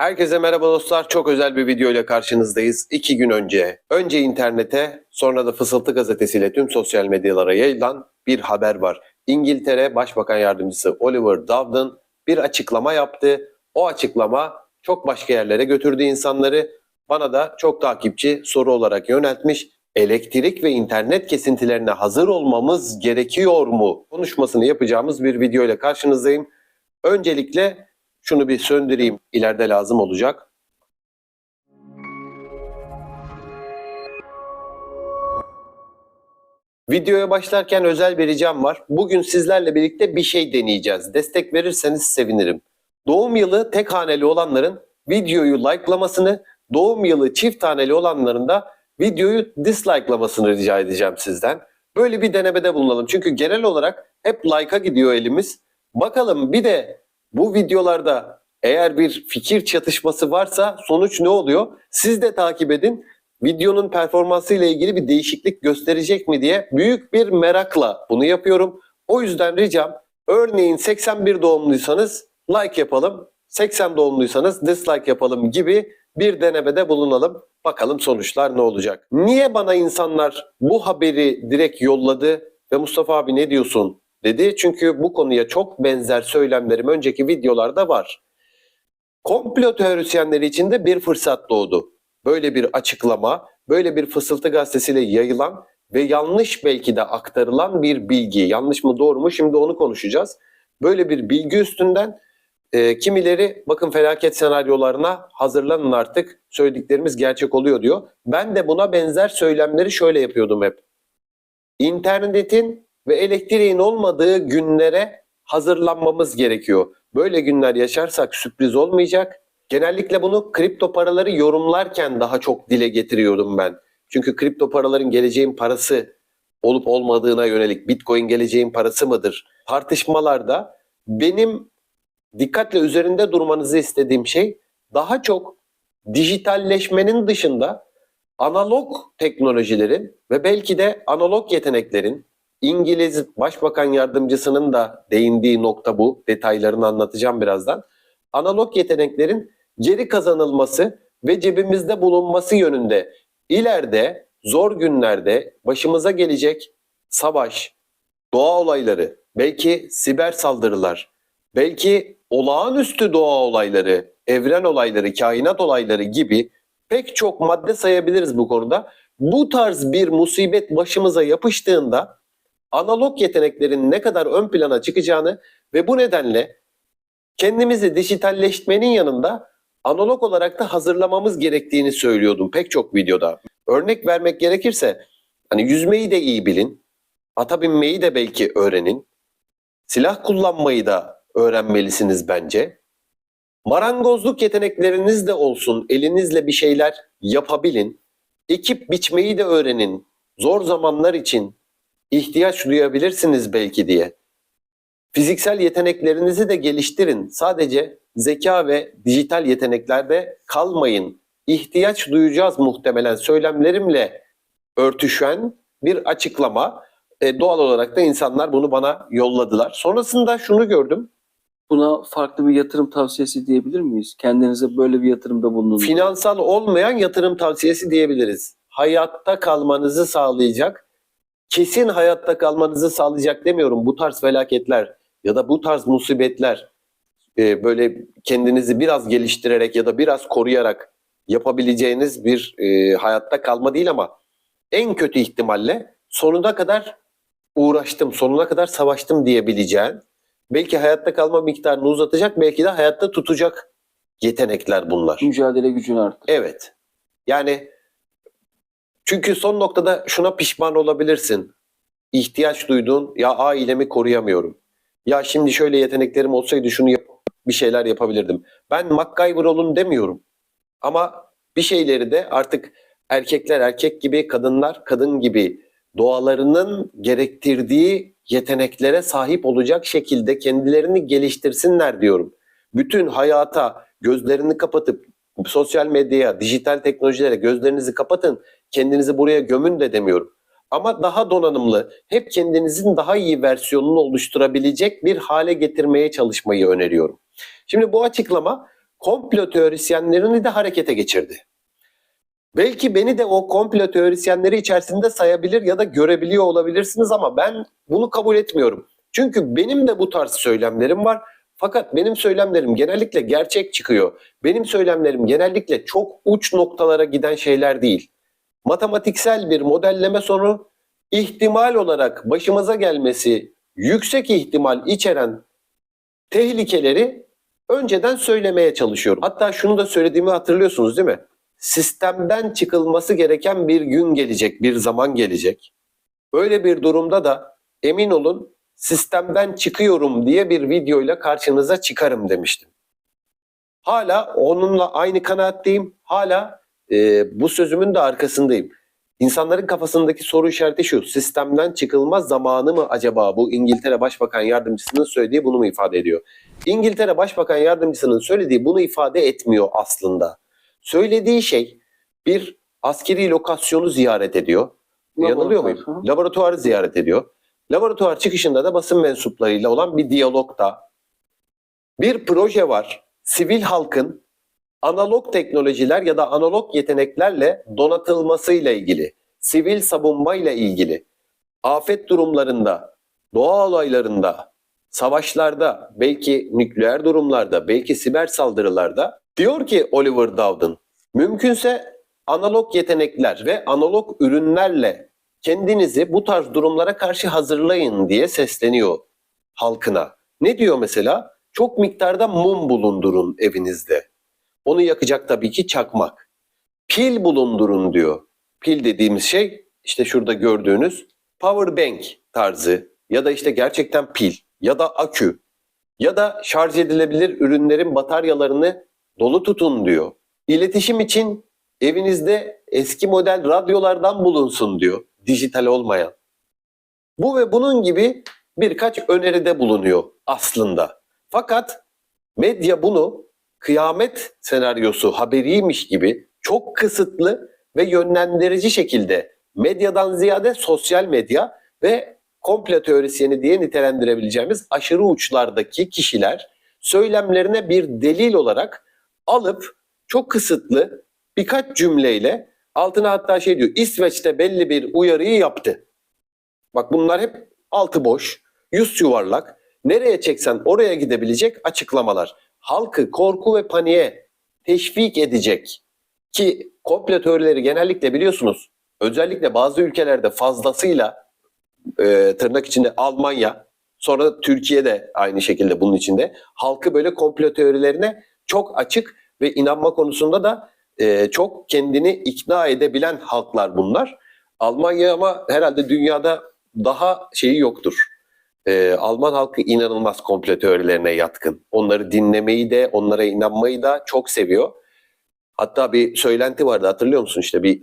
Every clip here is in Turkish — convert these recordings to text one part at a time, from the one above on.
Herkese merhaba dostlar. Çok özel bir video ile karşınızdayız. İki gün önce, önce internete, sonra da Fısıltı gazetesiyle tüm sosyal medyalara yayılan bir haber var. İngiltere Başbakan Yardımcısı Oliver Dowden bir açıklama yaptı. O açıklama çok başka yerlere götürdü insanları. Bana da çok takipçi soru olarak yöneltmiş. Elektrik ve internet kesintilerine hazır olmamız gerekiyor mu? Konuşmasını yapacağımız bir video ile karşınızdayım. Öncelikle şunu bir söndüreyim. İleride lazım olacak. Videoya başlarken özel bir ricam var. Bugün sizlerle birlikte bir şey deneyeceğiz. Destek verirseniz sevinirim. Doğum yılı tek haneli olanların videoyu likelamasını, doğum yılı çift haneli olanların da videoyu dislike'lamasını rica edeceğim sizden. Böyle bir denemede bulunalım. Çünkü genel olarak hep like'a gidiyor elimiz. Bakalım bir de bu videolarda eğer bir fikir çatışması varsa sonuç ne oluyor? Siz de takip edin. Videonun performansı ile ilgili bir değişiklik gösterecek mi diye büyük bir merakla bunu yapıyorum. O yüzden ricam örneğin 81 doğumluysanız like yapalım. 80 doğumluysanız dislike yapalım gibi bir denemede bulunalım. Bakalım sonuçlar ne olacak? Niye bana insanlar bu haberi direkt yolladı ve Mustafa abi ne diyorsun dedi. Çünkü bu konuya çok benzer söylemlerim önceki videolarda var. Komplo teorisyenleri için de bir fırsat doğdu. Böyle bir açıklama, böyle bir fısıltı gazetesiyle yayılan ve yanlış belki de aktarılan bir bilgi. Yanlış mı doğru mu şimdi onu konuşacağız. Böyle bir bilgi üstünden e, kimileri bakın felaket senaryolarına hazırlanın artık söylediklerimiz gerçek oluyor diyor. Ben de buna benzer söylemleri şöyle yapıyordum hep. İnternetin ve elektriğin olmadığı günlere hazırlanmamız gerekiyor. Böyle günler yaşarsak sürpriz olmayacak. Genellikle bunu kripto paraları yorumlarken daha çok dile getiriyordum ben. Çünkü kripto paraların geleceğin parası olup olmadığına yönelik Bitcoin geleceğin parası mıdır? Tartışmalarda benim dikkatle üzerinde durmanızı istediğim şey daha çok dijitalleşmenin dışında analog teknolojilerin ve belki de analog yeteneklerin İngiliz Başbakan Yardımcısının da değindiği nokta bu. Detaylarını anlatacağım birazdan. Analog yeteneklerin geri kazanılması ve cebimizde bulunması yönünde ileride zor günlerde başımıza gelecek savaş, doğa olayları, belki siber saldırılar, belki olağanüstü doğa olayları, evren olayları, kainat olayları gibi pek çok madde sayabiliriz bu konuda. Bu tarz bir musibet başımıza yapıştığında analog yeteneklerin ne kadar ön plana çıkacağını ve bu nedenle kendimizi dijitalleşmenin yanında analog olarak da hazırlamamız gerektiğini söylüyordum pek çok videoda. Örnek vermek gerekirse hani yüzmeyi de iyi bilin, ata binmeyi de belki öğrenin, silah kullanmayı da öğrenmelisiniz bence. Marangozluk yetenekleriniz de olsun, elinizle bir şeyler yapabilin, ekip biçmeyi de öğrenin. Zor zamanlar için ihtiyaç duyabilirsiniz belki diye. Fiziksel yeteneklerinizi de geliştirin. Sadece zeka ve dijital yeteneklerde kalmayın. İhtiyaç duyacağız muhtemelen söylemlerimle örtüşen bir açıklama. E, doğal olarak da insanlar bunu bana yolladılar. Sonrasında şunu gördüm. Buna farklı bir yatırım tavsiyesi diyebilir miyiz? Kendinize böyle bir yatırımda bulunun. Finansal olmayan yatırım tavsiyesi diyebiliriz. Hayatta kalmanızı sağlayacak, kesin hayatta kalmanızı sağlayacak demiyorum. Bu tarz felaketler ya da bu tarz musibetler e, böyle kendinizi biraz geliştirerek ya da biraz koruyarak yapabileceğiniz bir e, hayatta kalma değil ama en kötü ihtimalle sonuna kadar uğraştım, sonuna kadar savaştım diyebileceğin belki hayatta kalma miktarını uzatacak, belki de hayatta tutacak yetenekler bunlar. Mücadele gücünü arttır. Evet. Yani çünkü son noktada şuna pişman olabilirsin. İhtiyaç duyduğun ya ailemi koruyamıyorum. Ya şimdi şöyle yeteneklerim olsaydı şunu yap bir şeyler yapabilirdim. Ben MacGyver olun demiyorum. Ama bir şeyleri de artık erkekler erkek gibi, kadınlar kadın gibi doğalarının gerektirdiği yeteneklere sahip olacak şekilde kendilerini geliştirsinler diyorum. Bütün hayata gözlerini kapatıp sosyal medyaya, dijital teknolojilere gözlerinizi kapatın, kendinizi buraya gömün de demiyorum. Ama daha donanımlı, hep kendinizin daha iyi versiyonunu oluşturabilecek bir hale getirmeye çalışmayı öneriyorum. Şimdi bu açıklama komplo teorisyenlerini de harekete geçirdi. Belki beni de o komplo teorisyenleri içerisinde sayabilir ya da görebiliyor olabilirsiniz ama ben bunu kabul etmiyorum. Çünkü benim de bu tarz söylemlerim var. Fakat benim söylemlerim genellikle gerçek çıkıyor. Benim söylemlerim genellikle çok uç noktalara giden şeyler değil. Matematiksel bir modelleme sonu ihtimal olarak başımıza gelmesi yüksek ihtimal içeren tehlikeleri önceden söylemeye çalışıyorum. Hatta şunu da söylediğimi hatırlıyorsunuz değil mi? Sistemden çıkılması gereken bir gün gelecek, bir zaman gelecek. Öyle bir durumda da emin olun sistemden çıkıyorum diye bir videoyla karşınıza çıkarım demiştim. Hala onunla aynı kanaatteyim. Hala e, bu sözümün de arkasındayım. İnsanların kafasındaki soru işareti şu. Sistemden çıkılma zamanı mı acaba bu İngiltere Başbakan Yardımcısının söylediği bunu mu ifade ediyor? İngiltere Başbakan Yardımcısının söylediği bunu ifade etmiyor aslında. Söylediği şey bir askeri lokasyonu ziyaret ediyor. Yanılıyor muyum? Laboratuvar. Laboratuvarı ziyaret ediyor. Laboratuvar çıkışında da basın mensuplarıyla olan bir diyalogda bir proje var. Sivil halkın analog teknolojiler ya da analog yeteneklerle donatılmasıyla ilgili, sivil savunmayla ilgili, afet durumlarında, doğa olaylarında, savaşlarda, belki nükleer durumlarda, belki siber saldırılarda diyor ki Oliver Dowden, mümkünse analog yetenekler ve analog ürünlerle kendinizi bu tarz durumlara karşı hazırlayın diye sesleniyor halkına. Ne diyor mesela? Çok miktarda mum bulundurun evinizde. Onu yakacak tabii ki çakmak. Pil bulundurun diyor. Pil dediğimiz şey işte şurada gördüğünüz power bank tarzı ya da işte gerçekten pil ya da akü ya da şarj edilebilir ürünlerin bataryalarını dolu tutun diyor. İletişim için evinizde eski model radyolardan bulunsun diyor. Dijital olmayan. Bu ve bunun gibi birkaç öneride bulunuyor aslında. Fakat medya bunu kıyamet senaryosu haberiymiş gibi çok kısıtlı ve yönlendirici şekilde medyadan ziyade sosyal medya ve komplo teorisyeni diye nitelendirebileceğimiz aşırı uçlardaki kişiler söylemlerine bir delil olarak alıp çok kısıtlı birkaç cümleyle altına hatta şey diyor İsveç'te belli bir uyarıyı yaptı. Bak bunlar hep altı boş, yüz yuvarlak, nereye çeksen oraya gidebilecek açıklamalar. Halkı korku ve paniğe teşvik edecek ki komplo teorileri genellikle biliyorsunuz özellikle bazı ülkelerde fazlasıyla e, tırnak içinde Almanya sonra Türkiye de aynı şekilde bunun içinde halkı böyle komplo teorilerine çok açık ve inanma konusunda da e, çok kendini ikna edebilen halklar bunlar. Almanya ama herhalde dünyada daha şeyi yoktur. Ee, Alman halkı inanılmaz komplo teorilerine yatkın. Onları dinlemeyi de, onlara inanmayı da çok seviyor. Hatta bir söylenti vardı hatırlıyor musun? İşte bir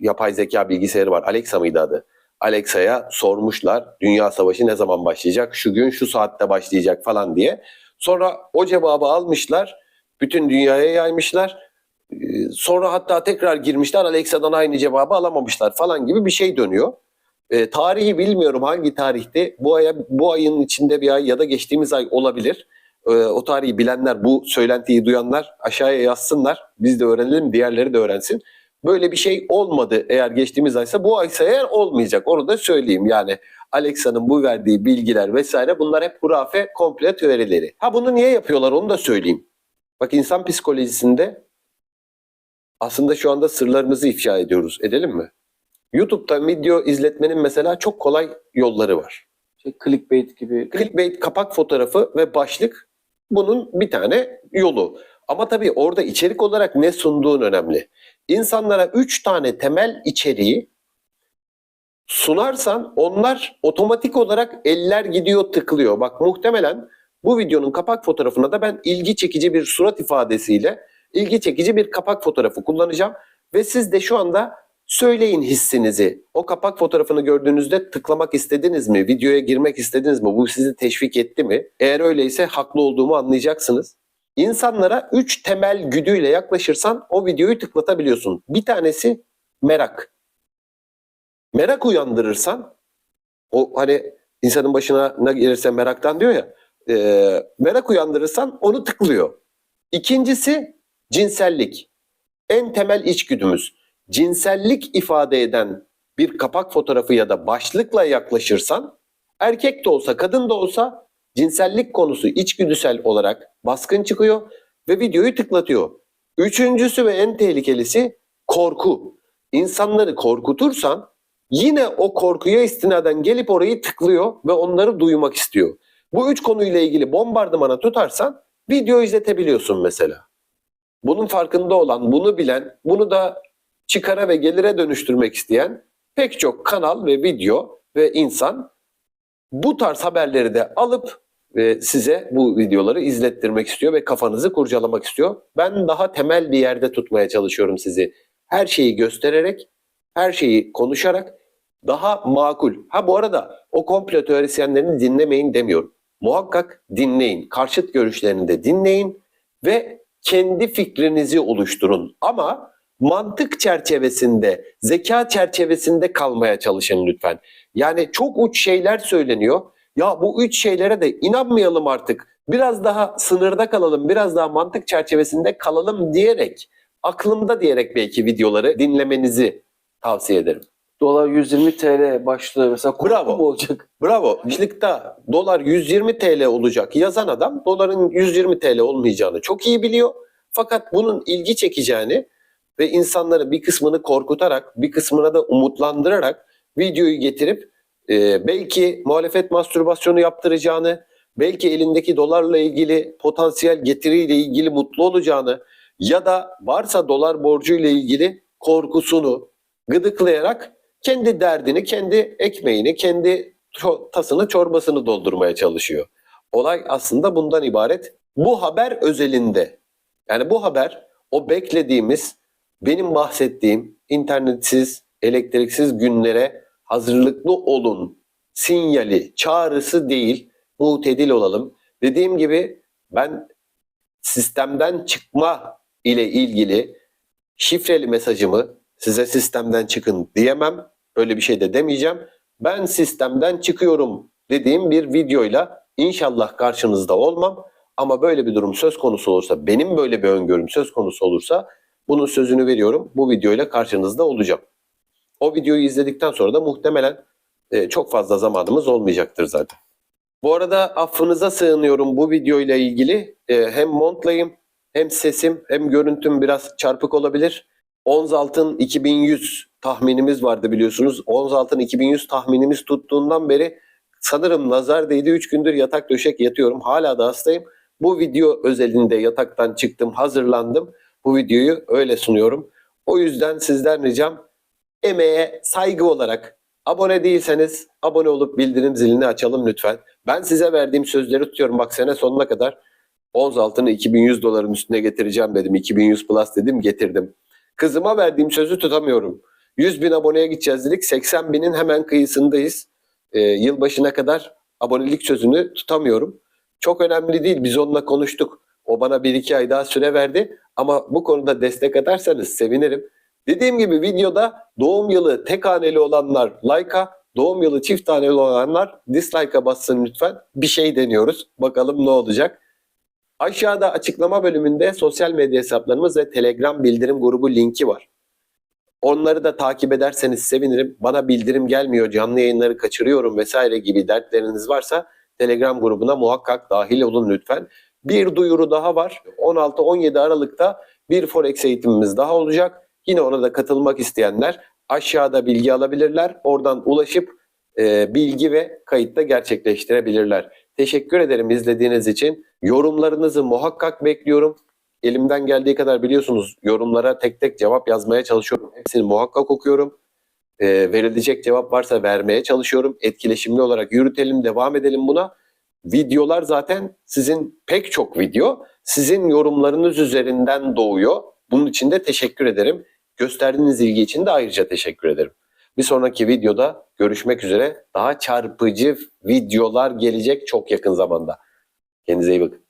yapay zeka bilgisayarı var. Alexa mıydı adı? Alexa'ya sormuşlar dünya savaşı ne zaman başlayacak? Şu gün şu saatte başlayacak falan diye. Sonra o cevabı almışlar. Bütün dünyaya yaymışlar. Ee, Sonra hatta tekrar girmişler Alexa'dan aynı cevabı alamamışlar falan gibi bir şey dönüyor. E, tarihi bilmiyorum hangi tarihte bu aya bu ayın içinde bir ay ya da geçtiğimiz ay olabilir. E, o tarihi bilenler bu söylentiyi duyanlar aşağıya yazsınlar. Biz de öğrenelim diğerleri de öğrensin. Böyle bir şey olmadı eğer geçtiğimiz aysa bu aysa eğer olmayacak onu da söyleyeyim yani. Alexa'nın bu verdiği bilgiler vesaire bunlar hep hurafe komple teorileri. Ha bunu niye yapıyorlar onu da söyleyeyim. Bak insan psikolojisinde aslında şu anda sırlarımızı ifşa ediyoruz. Edelim mi? YouTube'da video izletmenin mesela çok kolay yolları var. Şey, clickbait gibi. Clickbait kapak fotoğrafı ve başlık bunun bir tane yolu. Ama tabii orada içerik olarak ne sunduğun önemli. İnsanlara üç tane temel içeriği sunarsan onlar otomatik olarak eller gidiyor tıklıyor. Bak muhtemelen bu videonun kapak fotoğrafına da ben ilgi çekici bir surat ifadesiyle ilgi çekici bir kapak fotoğrafı kullanacağım. Ve siz de şu anda söyleyin hissinizi. O kapak fotoğrafını gördüğünüzde tıklamak istediniz mi? Videoya girmek istediniz mi? Bu sizi teşvik etti mi? Eğer öyleyse haklı olduğumu anlayacaksınız. İnsanlara üç temel güdüyle yaklaşırsan o videoyu tıklatabiliyorsun. Bir tanesi merak. Merak uyandırırsan o hani insanın başına ne gelirse meraktan diyor ya e, merak uyandırırsan onu tıklıyor. İkincisi cinsellik. En temel içgüdümüz. Cinsellik ifade eden bir kapak fotoğrafı ya da başlıkla yaklaşırsan erkek de olsa kadın da olsa cinsellik konusu içgüdüsel olarak baskın çıkıyor ve videoyu tıklatıyor. Üçüncüsü ve en tehlikelisi korku. İnsanları korkutursan yine o korkuya istinaden gelip orayı tıklıyor ve onları duymak istiyor. Bu üç konuyla ilgili bombardımana tutarsan video izletebiliyorsun mesela. Bunun farkında olan, bunu bilen, bunu da çıkara ve gelire dönüştürmek isteyen pek çok kanal ve video ve insan bu tarz haberleri de alıp e, size bu videoları izlettirmek istiyor ve kafanızı kurcalamak istiyor. Ben daha temel bir yerde tutmaya çalışıyorum sizi. Her şeyi göstererek, her şeyi konuşarak daha makul. Ha bu arada o komplo teorisyenlerini dinlemeyin demiyorum. Muhakkak dinleyin. Karşıt görüşlerini de dinleyin ve kendi fikrinizi oluşturun. Ama mantık çerçevesinde, zeka çerçevesinde kalmaya çalışın lütfen. Yani çok uç şeyler söyleniyor. Ya bu üç şeylere de inanmayalım artık. Biraz daha sınırda kalalım, biraz daha mantık çerçevesinde kalalım diyerek, aklımda diyerek belki videoları dinlemenizi tavsiye ederim. Dolar 120 TL başlığı mesela Bravo. mu olacak? Bravo. Başlıkta dolar 120 TL olacak yazan adam doların 120 TL olmayacağını çok iyi biliyor. Fakat bunun ilgi çekeceğini ve insanları bir kısmını korkutarak bir kısmına da umutlandırarak videoyu getirip e, belki muhalefet mastürbasyonu yaptıracağını, belki elindeki dolarla ilgili potansiyel getiriyle ilgili mutlu olacağını ya da varsa dolar borcuyla ilgili korkusunu gıdıklayarak kendi derdini, kendi ekmeğini, kendi tasını, çorbasını doldurmaya çalışıyor. Olay aslında bundan ibaret. Bu haber özelinde. Yani bu haber o beklediğimiz, benim bahsettiğim internetsiz, elektriksiz günlere hazırlıklı olun sinyali, çağrısı değil, mutedil olalım. Dediğim gibi ben sistemden çıkma ile ilgili şifreli mesajımı size sistemden çıkın diyemem. Öyle bir şey de demeyeceğim. Ben sistemden çıkıyorum dediğim bir videoyla inşallah karşınızda olmam. Ama böyle bir durum söz konusu olursa, benim böyle bir öngörüm söz konusu olursa bunun sözünü veriyorum. Bu videoyla karşınızda olacağım. O videoyu izledikten sonra da muhtemelen e, çok fazla zamanımız olmayacaktır zaten. Bu arada affınıza sığınıyorum bu videoyla ilgili. E, hem montlayım hem sesim hem görüntüm biraz çarpık olabilir. Ons altın 2100 tahminimiz vardı biliyorsunuz. Ons altın 2100 tahminimiz tuttuğundan beri sanırım nazar değdi 3 gündür yatak döşek yatıyorum. Hala da hastayım. Bu video özelinde yataktan çıktım, hazırlandım. Bu videoyu öyle sunuyorum. O yüzden sizden ricam emeğe saygı olarak abone değilseniz abone olup bildirim zilini açalım lütfen. Ben size verdiğim sözleri tutuyorum. Bak sene sonuna kadar ons altını 2100 doların üstüne getireceğim dedim. 2100 plus dedim getirdim. Kızıma verdiğim sözü tutamıyorum. 100 bin aboneye gideceğiz dedik. 80 binin hemen kıyısındayız. Ee, yılbaşına kadar abonelik sözünü tutamıyorum. Çok önemli değil. Biz onunla konuştuk. O bana bir iki ay daha süre verdi. Ama bu konuda destek atarsanız sevinirim. Dediğim gibi videoda doğum yılı tek haneli olanlar like'a, doğum yılı çift haneli olanlar dislike'a bassın lütfen. Bir şey deniyoruz. Bakalım ne olacak. Aşağıda açıklama bölümünde sosyal medya hesaplarımız ve Telegram bildirim grubu linki var. Onları da takip ederseniz sevinirim. Bana bildirim gelmiyor, canlı yayınları kaçırıyorum vesaire gibi dertleriniz varsa Telegram grubuna muhakkak dahil olun lütfen. Bir duyuru daha var. 16-17 Aralık'ta bir Forex eğitimimiz daha olacak. Yine ona da katılmak isteyenler aşağıda bilgi alabilirler. Oradan ulaşıp e, bilgi ve kayıt da gerçekleştirebilirler. Teşekkür ederim izlediğiniz için. Yorumlarınızı muhakkak bekliyorum. Elimden geldiği kadar biliyorsunuz yorumlara tek tek cevap yazmaya çalışıyorum. Hepsini muhakkak okuyorum. E, verilecek cevap varsa vermeye çalışıyorum. Etkileşimli olarak yürütelim, devam edelim buna. Videolar zaten sizin pek çok video sizin yorumlarınız üzerinden doğuyor. Bunun için de teşekkür ederim. Gösterdiğiniz ilgi için de ayrıca teşekkür ederim. Bir sonraki videoda görüşmek üzere. Daha çarpıcı videolar gelecek çok yakın zamanda. Kendinize iyi bakın.